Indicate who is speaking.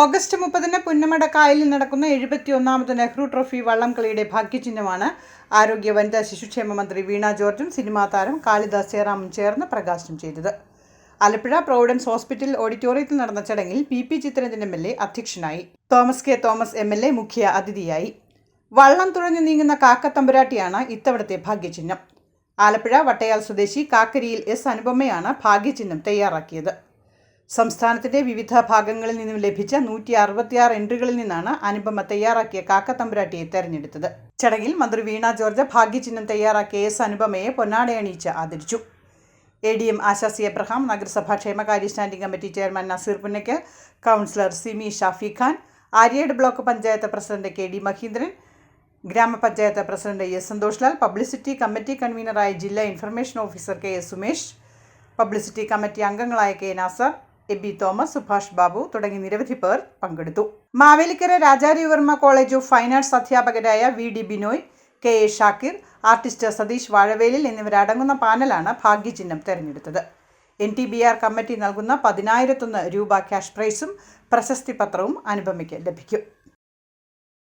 Speaker 1: August മുപ്പതിന് പുന്നമട കായലിൽ നടക്കുന്ന എഴുപത്തിയൊന്നാമത് നെഹ്റു ട്രോഫി വള്ളംകളിയുടെ ഭാഗ്യചിഹ്നമാണ്. ആരോഗ്യ വനിതാ ശിശുക്ഷേമ മന്ത്രി വീണ ജോർജും സിനിമാ താരം കാളിദാസ് ജയറാമും ചേർന്ന് പ്രകാശനം ചെയ്തത്. ആലപ്പുഴ പ്രൊവിഡൻസ് ഹോസ്പിറ്റൽ ഓഡിറ്റോറിയത്തിൽ നടന്ന ചടങ്ങിൽ P P Chitharanjan M L A അധ്യക്ഷനായി. Thomas K Thomas M L A മുഖ്യ അതിഥിയായി. വള്ളം തുഴഞ്ഞു നീങ്ങുന്ന കാക്കത്തമ്പുരാട്ടിയാണ് ഇത്തവണത്തെ ഭാഗ്യചിഹ്നം. ആലപ്പുഴ വട്ടയാൽ സ്വദേശി കാക്കരിയിൽ എസ് അനുപമയാണ് ഭാഗ്യചിഹ്നം തയ്യാറാക്കിയത്. സംസ്ഥാനത്തിന്റെ വിവിധ ഭാഗങ്ങളിൽ നിന്നും ലഭിച്ച നൂറ്റി അറുപത്തിയാറ് എൻട്രികളിൽ നിന്നാണ് അനുപമ തയ്യാറാക്കിയ കാക്കത്തമ്പുരാട്ടിയെ തെരഞ്ഞെടുത്തത്. ചടങ്ങിൽ മന്ത്രി വീണ ജോർജ് ഭാഗ്യചിഹ്നം തയ്യാറാക്കിയ എസ് അനുപമയെ പൊന്നാടയണിയിച്ച് ആദരിച്ചു. A D M Asha C Abraham നഗരസഭാ ക്ഷേമകാര്യ standing committee chairman Naseer പുന്നയ്ക്ക് councillor Simi Shafi Khan Aryad block panchayat president K D Mahindran ഗ്രാമപഞ്ചായത്ത് president S Santhosh Lal publicity committee കൺവീനറായ ജില്ലാ information officer K S Sumesh publicity committee അംഗങ്ങളായ K Nasar Aby Thomas Subhash Babu തുടങ്ങി നിരവധി പേർ പങ്കെടുത്തു. Mavelikkara Raja Ravi Varma college of fine arts അധ്യാപകരായ V D Binoy K A Shakir artist Satheesh Vazhavelil എന്നിവരടങ്ങുന്ന പാനലാണ് ഭാഗ്യചിഹ്നം തെരഞ്ഞെടുത്തത്. N T B R committee നൽകുന്ന പതിനായിരത്തൊന്ന് രൂപ ക്യാഷ് പ്രൈസും പ്രശസ്തി പത്രവും അനുപമയ്ക്ക് ലഭിക്കും.